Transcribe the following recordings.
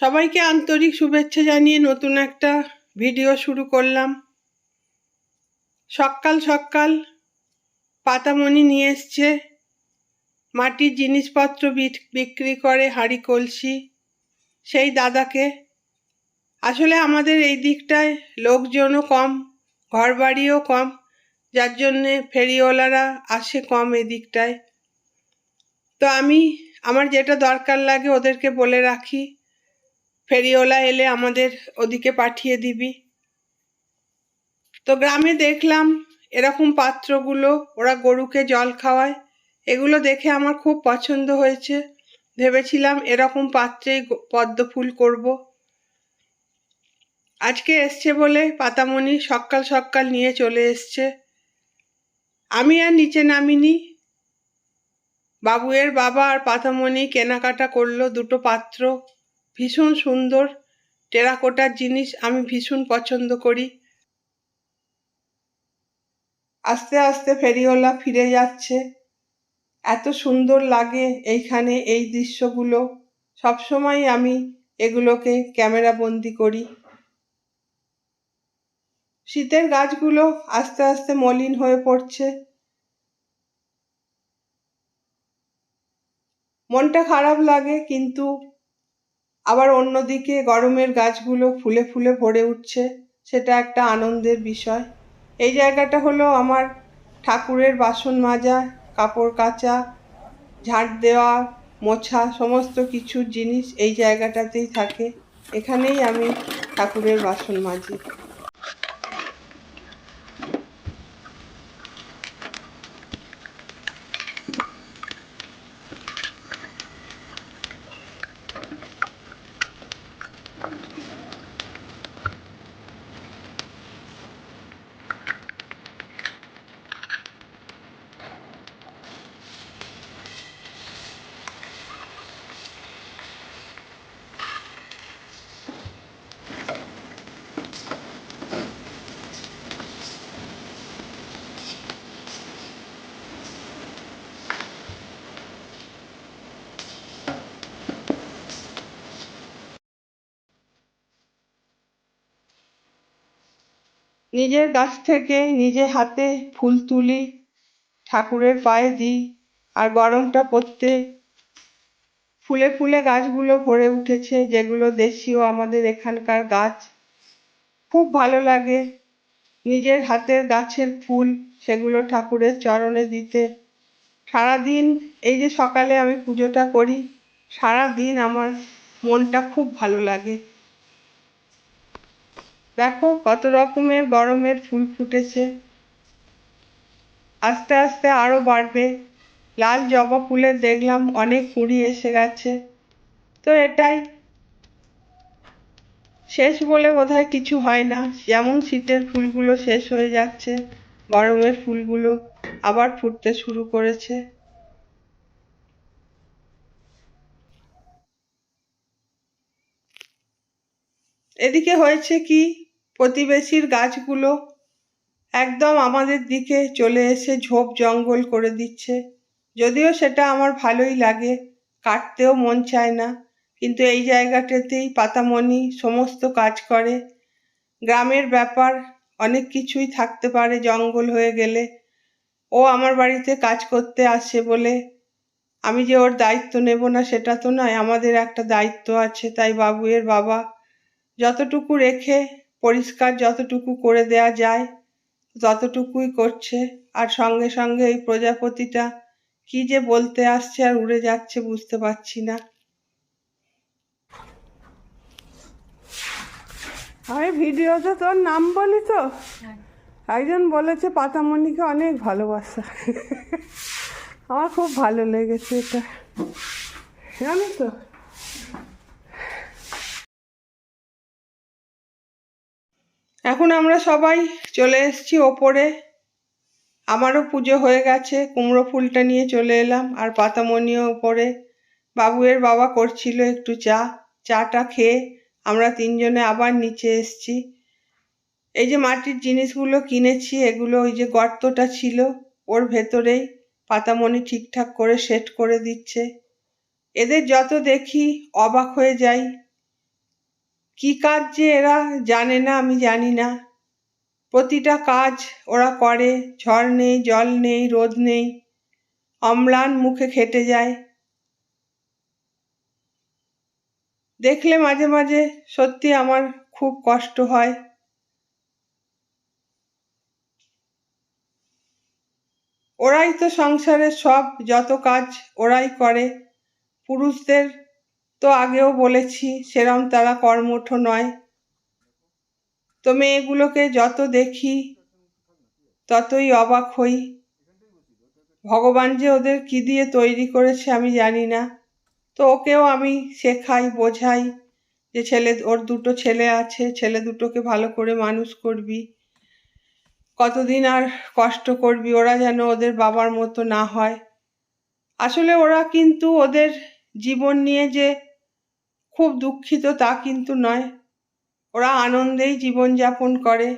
সবাইকে আন্তরিক শুভেচ্ছা জানিয়ে নতুন একটা ভিডিও শুরু করলাম। সকাল সকাল পাতামণি নিয়ে এসছে। মাটির জিনিসপত্র বিক- বিক্রি করে হাঁড়ি কলসি সেই দাদাকে। আসলে আমাদের এই দিকটায় লোকজনও কম, ঘরবাড়িও কম, যার জন্যে ফেরিওয়ালারা আসে কম এই দিকটায়। তো আমি, আমার যেটা দরকার লাগে ওদেরকে বলে রাখি। ফেরিওয়ালা এলে আমাদের ওদিকে পাঠিয়ে দিবি। তো গ্রামে দেখলাম এরকম পাত্রগুলো, ওরা গরুকে জল খাওয়ায়, এগুলো দেখে আমার খুব পছন্দ হয়েছে। ভেবেছিলাম এরকম পাত্রেই পদ্ম ফুল করব। আজকে এসছে বলে পাতামণি সকাল সকাল নিয়ে চলে এসছে। আমি আর নিচে নামিনি। বাবুয়ের বাবা আর পাতামণি কেনাকাটা করল দুটো পাত্র। ভীষণ সুন্দর টেরাকোটার জিনিস আমি ভীষণ পছন্দ করি। আস্তে আস্তে ফেরিওয়ালা ফিরে যাচ্ছে। এত সুন্দর লাগে এইখানে এই দৃশ্যগুলো। সবসময় আমি এগুলোকে ক্যামেরা বন্দি করি। শীতের গাছগুলো আস্তে আস্তে মলিন হয়ে পড়ছে। মনটা খারাপ লাগে কিন্তু আবার অন্যদিকে গরমের গাছগুলো ফুলে ফুলে ভরে উঠছে, সেটা একটা আনন্দের বিষয়। এই জায়গাটা হলো আমার ঠাকুরের বাসন মাজা, কাপড় কাচা, ঝাঁট দেওয়া, মোছা, সমস্ত কিছু জিনিস এই জায়গাটাতেই থাকে। এখানেই আমি ঠাকুরের বাসন মাজি। নিজের গাছ থেকে নিজে হাতে ফুল তুলি, ঠাকুরের পায়ে দিই আর গরমটা পড়তে। ফুলে ফুলে গাছগুলো ভরে উঠেছে, যেগুলো দেশীয় আমাদের এখানকার গাছ। খুব ভালো লাগে নিজের হাতের গাছের ফুল, সেগুলো ঠাকুরের চরণে দিতে। সারাদিন এই যে সকালে আমি পুজোটা করি সারা দিন আমার মনটা খুব ভালো লাগে। দেখো কত রকমের গরমের ফুল ফুটেছে। আস্তে আস্তে আরও বাড়বে। লাল জবা ফুলের দেখলাম অনেক কুড়ি এসে গেছে। তো এটাই। শেষ বলে বোধহয় কিছু হয় না। যেমন শীতের ফুলগুলো শেষ হয়ে যাচ্ছে, গরমের ফুলগুলো আবার ফুটতে শুরু করেছে। এদিকে হয়েছে কি? প্রতিবেশীর গাছগুলো একদম আমাদের দিকে চলে এসে ঝোপ জঙ্গল করে দিচ্ছে। যদিও সেটা আমার ভালোই লাগে, কাটতেও মন চায় না। কিন্তু এই জায়গাটাতেই পাতামণি সমস্ত কাজ করে। গ্রামের ব্যাপার অনেক কিছুই থাকতে পারে জঙ্গল হয়ে গেলে। ও আমার বাড়িতে কাজ করতে আসে বলে আমি যে ওর দায়িত্ব নেব না সেটা তো নয়, আমাদের একটা দায়িত্ব আছে। তাই বাবুয়ের বাবা যতটুকু রেখে পরিষ্কার যতটুকু করে দেয়া যায় ততটুকুই করছে। আর সঙ্গে সঙ্গে এই প্রজাপতিটা কি যে বলতে আসছে আর উড়ে যাচ্ছে বুঝতে পারছি না। আমি ভিডিওতে তোর নাম বলি তো? একজন বলেছে পাতামণিকে অনেক ভালোবাসা। আমার খুব ভালো লেগেছে এটা। জানো তো? এখন আমরা সবাই চলে এসেছি ওপরে। আমারও পুজো হয়ে গেছে, কুমড়ো ফুলটা নিয়ে চলে এলাম, আর পাতামনিও ওপরে বাবুয়ের বাবা করছিল একটু চা, চাটা খেয়ে আমরা তিনজনে আবার নিচে এসছি। এই যে মাটির জিনিসগুলো কিনেছি, এগুলো ওই যে গর্তটা ছিল, ওর ভেতরেই পাতামণি ঠিকঠাক করে সেট করে দিচ্ছে। এদের যত দেখি অবাক হয়ে যাই কি কাজ যে এরা জানে না আমি জানি না। প্রতিটা কাজ ওরা করে, ঝড় নেই, জল নেই, রোদ নেই, অম্লান মুখে খেটে যায়। দেখলে মাঝে মাঝে সত্যি আমার খুব কষ্ট হয়। ওরাই তো সংসারের সব, যত কাজ ওরাই করে। পুরুষদের তো আগেও বলেছি, সেরম তারা কর্মঠ নয়। তো মেয়েগুলোকে যত দেখি, ততই অবাক হই। ভগবান যে ওদের কি দিয়ে তৈরি করেছে আমি জানি না। তো ওকেও আমি শেখাই, বোঝাই যে ছেলে, ওর দুটো ছেলে আছে, ছেলে দুটোকে ভালো করে মানুষ করবি। কতদিন আর কষ্ট করবি, ওরা যেন ওদের বাবার মতো না হয়। আসলে ওরা কিন্তু ওদের জীবন নিয়ে যে খুব দুঃখিত তা কিন্তু নয়। ওরা আনন্দেই জীবনযাপন করে।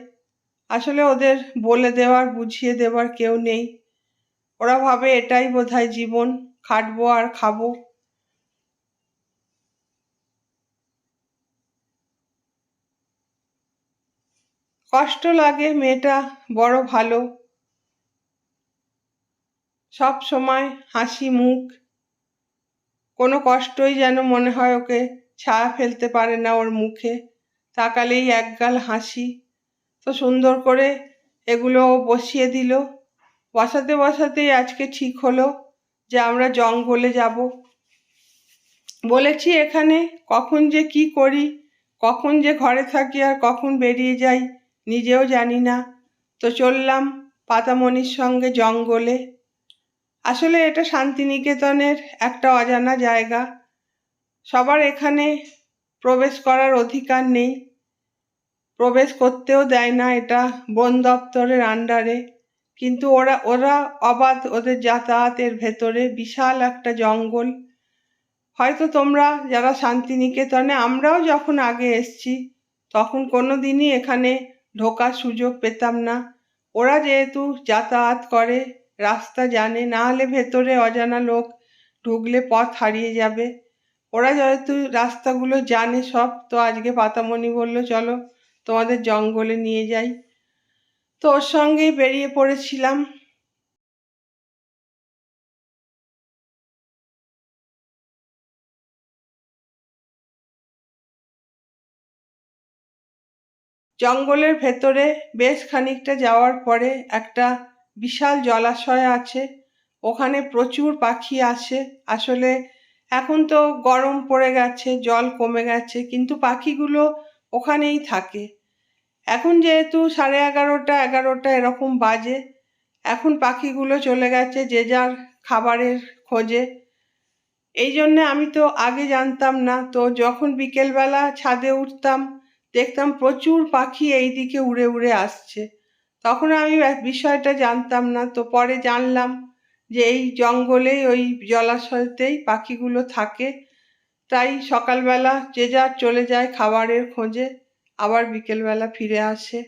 আসলে ওদের বলে দেওয়ার, বুঝিয়ে দেওয়ার কেউ নেই। ওরা ভাবে এটাই বোধহয় জীবন, খাটবো আর খাব। কষ্ট লাগে, মেয়েটা বড় ভালো। সব সময় হাসি মুখ। কোনো কষ্টই যেন মনে হয় ওকে ছায়া ফেলতে পারে না ওর মুখে। তাকালেই একগাল হাসি। তো সুন্দর করে এগুলো বসিয়ে দিল। বসাতে বসাতেই আজকে ঠিক হলো যে আমরা জঙ্গলে যাব। বলেছি এখানে কখন যে কি করি, কখন যে ঘরে থাকি আর কখন বেরিয়ে যাই, নিজেও জানি না। তো চললাম পাতামণির সঙ্গে জঙ্গলে। আসলে এটা শান্তিনিকেতনের একটা অজানা জায়গা। সবার এখানে প্রবেশ করার অধিকার নেই। প্রবেশ করতেও দেয় না এটা বন দপ্তরের আন্ডারে কিন্তু ওরা ওরা অবাধ ওদের যাতায়াতের ভেতরে বিশাল একটা জঙ্গল। হয়তো তোমরা যারা শান্তিনিকেতনে, আমরাও যখন আগে এসছি, তখন কোনো দিনই এখানে ঢোকার সুযোগ পেতাম না। ওরা যেহেতু যাতায়াত করে, রাস্তা জানে, না হলে ভেতরে অজানা লোক ঢুকলে পথ হারিয়ে যাবে। ওরা যেহেতু রাস্তাগুলো জানে সব, তো আজকে পাতামণি বলল, চলো তোমাদের জঙ্গলে নিয়ে যাই। তো ওর সঙ্গেই বেরিয়ে পড়েছিলাম। জঙ্গলের ভেতরে বেশ খানিকটা যাওয়ার পরে একটা বিশাল জলাশয় আছে, ওখানে প্রচুর পাখি আসে। আসলে এখন তো গরম পড়ে গেছে, জল কমে গেছে, কিন্তু পাখিগুলো ওখানেই থাকে। এখন যেহেতু সাড়ে এগারোটা এগারোটা এরকম বাজে, এখন পাখিগুলো চলে গেছে যে যার খাবারের খোঁজে। এই জন্যে আমি তো আগে জানতাম না, তো যখন বিকেলবেলা ছাদে উঠতাম, দেখতাম প্রচুর পাখি এই দিকে উড়ে উড়ে আসছে। তখন আমি বিষয়টা জানতাম না, তো পরে জানলাম যে এই জঙ্গলে, ওই জলাশয়তেই পাখিগুলো থাকে। তাই সকালবেলা যে যার চলে যায় খাবারের খোঁজে, আবার বিকেলবেলা ফিরে আসে।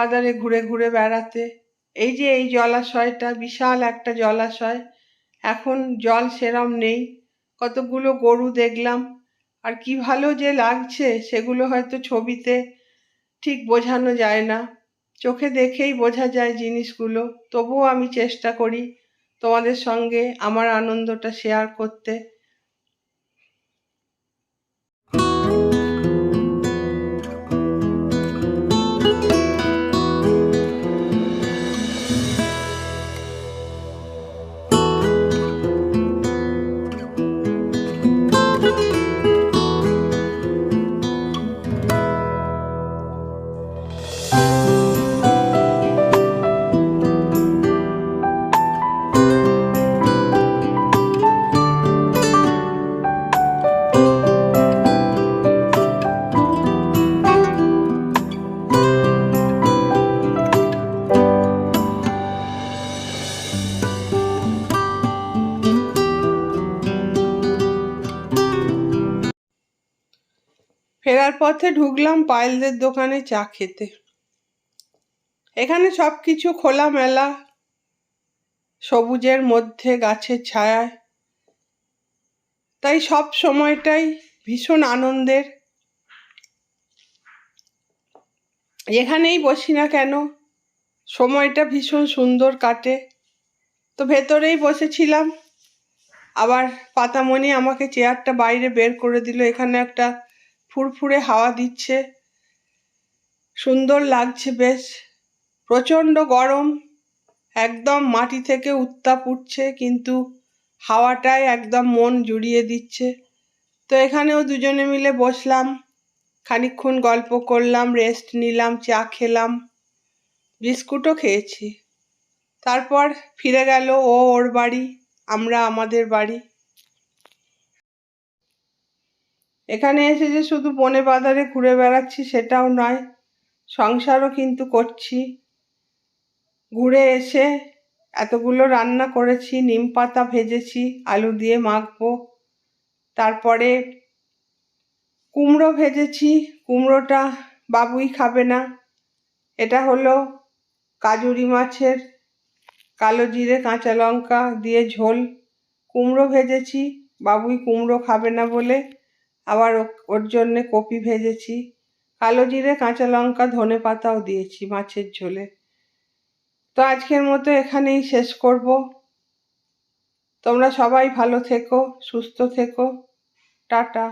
বাজারে ঘুরে ঘুরে বেড়াতে। এই যে এই জলাশয়টা, বিশাল একটা জলাশয়। এখন জল সেরম নেই। কতগুলো গরু দেখলাম। আর কি ভালো যে লাগছে, সেগুলো হয়তো ছবিতে ঠিক বোঝানো যায় না। চোখে দেখেই বোঝা যায় জিনিসগুলো। তবুও আমি চেষ্টা করি তোমাদের সঙ্গে আমার আনন্দটা শেয়ার করতে। পথে ঢুকলাম পায়েলদের দোকানে চা খেতে। এখানে সব কিছু খোলামেলা, সবুজের মধ্যে গাছের ছায়ায়। তাই সব সময়টাই ভীষণ আনন্দের। এখানেই বসি না কেন? সময়টা ভীষণ সুন্দর কাটে। তো ভেতরেই বসেছিলাম। আবার পাতামণি আমাকে চেয়ারটা বাইরে বের করে দিল। এখানে একটা ফুরফুরে হাওয়া দিচ্ছে। সুন্দর লাগছে বেশ। প্রচণ্ড গরম। একদম মাটি থেকে উত্তাপ উঠছে, কিন্তু হাওয়াটাই একদম মন জুড়িয়ে দিচ্ছে। তো এখানেও দুজনে মিলে বসলাম। খানিকক্ষণ গল্প করলাম রেস্ট নিলাম, চা খেলাম, বিস্কুটও খেয়েছি। তারপর ফিরে গেল ও ওর বাড়ি, আমরা আমাদের বাড়ি। এখানে এসে যে শুধু বনে বাজারে ঘুরে বেড়াচ্ছি সেটাও নয়, সংসারও কিন্তু করছি। ঘুরে এসে এতগুলো রান্না করেছি, নিম পাতা ভেজেছি, আলু দিয়ে মাখবো। তারপরে কুমড়ো ভেজেছি, কুমড়োটা বাবুই খাবে না। এটা হলো কাজুরি মাছের কালো জিরে, কাঁচা লঙ্কা দিয়ে ঝোল। কুমড়ো ভেজেছি, বাবুই কুমড়ো খাবে না বলে আবার ওর জন্যে কপি ভেজেছি। কালো জিরে, কাঁচা লঙ্কা, ধনে পাতাও দিয়েছি মাছের ঝোলে। তো আজকের মতো এখানেই শেষ করব। তোমরা সবাই ভালো থেকো, সুস্থ থেকো। টাটা।